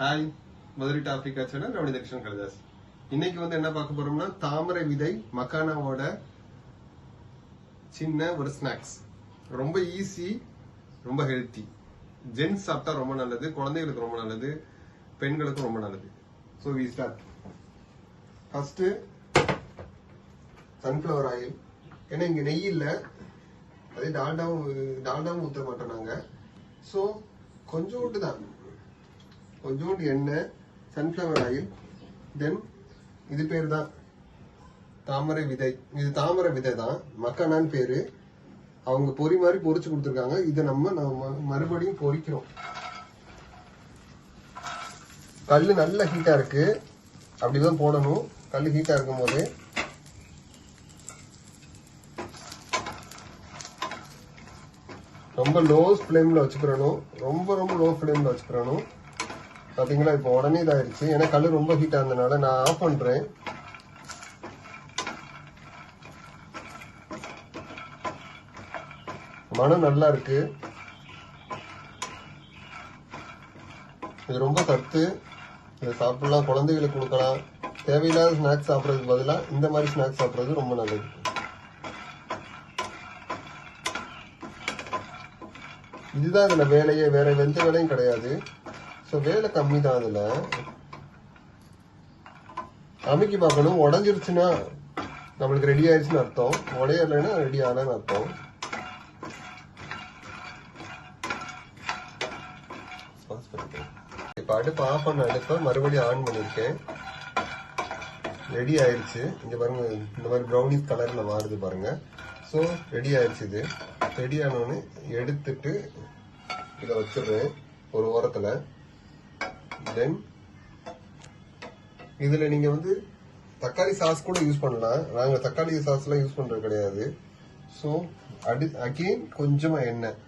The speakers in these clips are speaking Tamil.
Hi Madurai topic channel rowdy Dakshan Kalidas. இன்னைக்கு வந்து என்ன பார்க்க போறோம்னா தாமரை விதை மக்கானாவோட சின்ன ஒரு ஸ்நாக்ஸ் ரொம்ப ஈஸி ரொம்ப ஹெல்த்தி ஜென்ஸ் சாப்பிட்டா ரொம்ப நல்லது குழந்தைகளுக்கு ரொம்ப நல்லது பெண்களுக்கும் ரொம்ப நல்லது. So we start first sunflower oil ஏன்னா இங்கே நெய் இல்லை. அதே டால்டாவும் டால்டாவும் ஊற்ற மாட்டோம் நாங்கள் ஸோ கொஞ்சோண்டு தான். கொஞ்சோண்டு எண்ணெய் சன்ஃப்ளவர் ஆயில் தென் இது பேர் தான் தாமரை விதை. இது தாமரை விதை தான். மக்கானான்னு பேர். அவங்க பொரி மாதிரி பொறிச்சு கொடுத்துருக்காங்க. இதை நம்ம நம்ம மறுபடியும் பொரிக்கிறோம் கல் நல்ல ஹீட்டாக இருக்கு. அப்படிதான் போடணும். கல் ஹீட்டாக இருக்கும் போது ரொம்ப லோ ஃப்ளேமில் வச்சுக்கிறணும். ரொம்ப ரொம்ப லோ ஃப்ளேமில் வச்சுக்கிறணும். பார்த்தீங்களா இப்போ உடனே இதாயிருச்சு. ஏன்னா கல் ரொம்ப ஹீட் ஆனதுனால நான் ஆஃப் பண்றேன். மனம் நல்லா இருக்கு. இது ரொம்ப சத்து இதை சாப்பிடலாம். குழந்தைகளுக்கு கொடுக்கலாம். தேவையில்லாத ஸ்நாக்ஸ் சாப்பிட்றதுக்கு பதிலாக இந்த மாதிரி ஸ்நாக்ஸ் சாப்பிட்றது ரொம்ப நல்லது. இதுதான் இதில் வேலையே. வேற எந்த வேலையும் கிடையாது. ஸோ வேலை கம்மி தான் அதில். அமைக்கி பார்க்கணும். உடஞ்சிருச்சுன்னா நம்மளுக்கு ரெடி ஆயிடுச்சுன்னு அர்த்தம். உடையலைன்னா ரெடி ஆனான்னு அர்த்தம். இப்போ அடுப்பு ஆஃப் பண்ண அடுப்பை மறுபடியும் ஆன் பண்ணியிருக்கேன் ரெடி ஆயிடுச்சு இங்கே பாருங்க இந்த மாதிரி ப்ரௌனிஸ் கலரில் மாறுது பாருங்க. ஸோ ரெடி ஆயிடுச்சு இது. ரெடி ஆனோன்னு எடுத்துட்டு இதை வச்சிடுறேன் ஒரு உரத்தில் தென் இதுல நீங்க வந்து தக்காளி சாஸ் கூட யூஸ் பண்ணலாம். நாங்க தக்காளி சாஸ்லாம் யூஸ் பண்றது கிடையாது. ஸோ அடி அகெயின் கொஞ்சமா எண்ணெய்.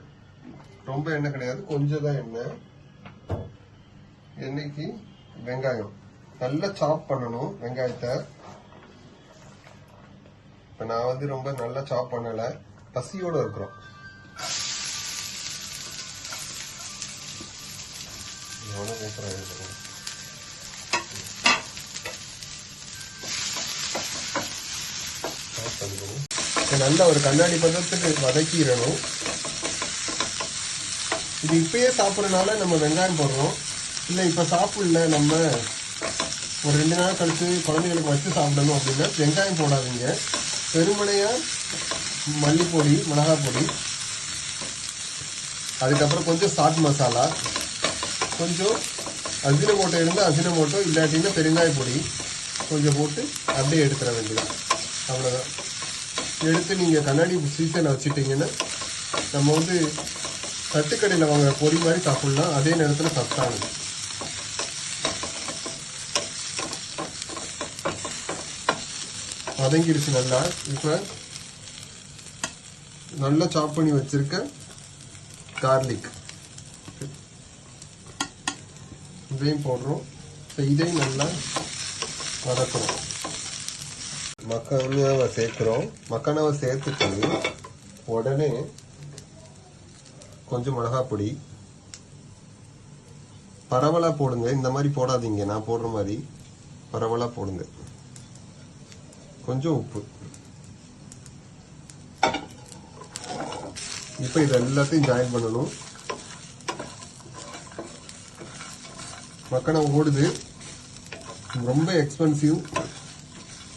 ரொம்ப எண்ணெய் கிடையாது. கொஞ்சம் தான் எண்ணெய். எண்ணெய்க்கு வெங்காயம். நல்லா சாப் பண்ணணும் வெங்காயத்தை. இப்ப நான் வந்து ரொம்ப நல்லா சாப் பண்ணல. பசியோட இருக்கிறோம். எவ்வளவு ஊத்துறேன் இது. நல்லா ஒரு கண்ணாடி பதத்துக்கு வதக்கிடணும் இது இப்பயே சாப்பிட்றதுனால நம்ம வெங்காயம் போடுறோம் இல்லை இப்போ சாப்பிடல நம்ம ஒரு ரெண்டு நாள் கழித்து குழந்தைகளுக்கு வச்சு சாப்பிடணும் அப்படின்னா வெங்காயம் போடாதீங்க பெருமனையாக மல்லிப்பொடி மிளகாய் பொடி அதுக்கப்புறம் கொஞ்சம் சாட் மசாலா கொஞ்சம் அஜினமோட்டோ இருந்தால் அஜினமோட்டோ இல்லாட்டின்னா பெருங்காய பொடி. கொஞ்சம் போட்டு அப்படியே எடுத்துட வேண்டியது. அவ்வளோதான் எடுத்து நீங்கள் கண்ணாடி சீசனை வச்சுட்டீங்கன்னா நம்ம வந்து தட்டுக்கடையில் வாங்குற பொடி மாதிரி சாப்பிட்லாம். அதே நேரத்தில் சத்தானது. வதங்கிருச்சு நல்லா. இப்போ நல்லா சாப் பண்ணி வச்சுருக்க கார்லிக் இதையும் போடுறோம். ஸோ இதையும் நல்லா வதக்குறோம். மக்கானாவை சேர்க்குறோம். மக்கானாவை சேர்த்துட்டு உடனே கொஞ்சம் மிளகாப்பொடி. பொடி பரவலா போடுங்க. இந்த மாதிரி போடாதீங்க. நான் போடுற மாதிரி பரவலா போடுங்க. கொஞ்சம் உப்பு. இப்போ இது எல்லாத்தையும் ஜாயின் பண்ணணும். மக்கானா ஓடுது. ரொம்ப எக்ஸ்பென்சிவ்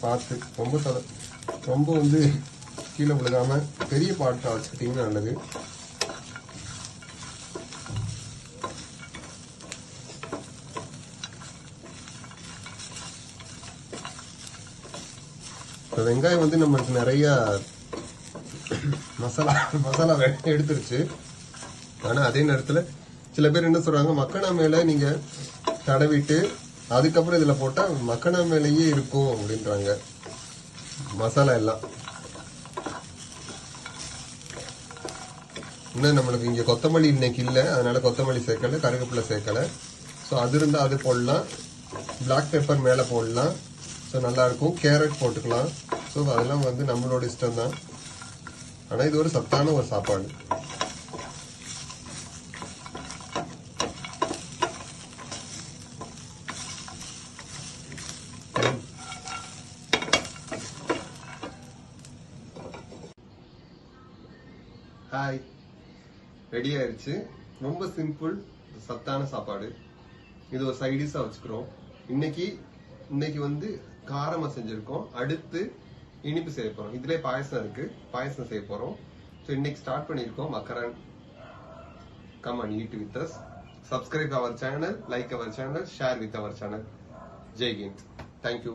பார்த்து ரொம்ப தலை ரொம்ப வந்து கீழே விழுகாம பெரிய பாட்டை வச்சுக்கிட்டீங்கன்னா நல்லது. இப்போ வெங்காயம் வந்து நமக்கு நிறைய மசாலா மசாலா எடுத்துருச்சு. ஆனால் அதே நேரத்தில் சில பேர் என்ன சொல்றாங்க மக்கனா மேல நீங்கள் தடவிட்டு அதுக்கப்புறம் இதில் போட்டால் மக்கனா மேலேயே இருக்கும் அப்படின்றாங்க. மசாலா எல்லாம். இன்னும் நம்மளுக்கு இங்கே கொத்தமல்லி இன்னைக்கு இல்லை. அதனால கொத்தமல்லி சேர்க்கலை கருவேப்பிலை சேர்க்கலை. ஸோ அது இருந்தால் அது போடலாம். பிளாக் பெப்பர் மேலே போடலாம். ஸோ நல்லாயிருக்கும் கேரட் போட்டுக்கலாம். ஸோ அதெல்லாம் வந்து நம்மளோட இஷ்டம் தான் ஆனால் இது ஒரு சத்தான ஒரு சாப்பாடு ஹாய் ரெடி ஆயிடுச்சு ரொம்ப சிம்பிள் சத்தான சாப்பாடு. இது ஒரு சைடிஷா வச்சுக்கிறோம். இன்னைக்கு இன்னைக்கு வந்து காரமா செஞ்சிருக்கோம். அடுத்து இனிப்பு செய்ய போறோம். இதுலயே பாயசம் இருக்கு. பாயசம் செய்ய போறோம். ஸோ இன்னைக்கு ஸ்டார்ட் பண்ணியிருக்கோம். மக்கரன் come and eat with us subscribe our channel like our channel share with our channel Jai Hind thank you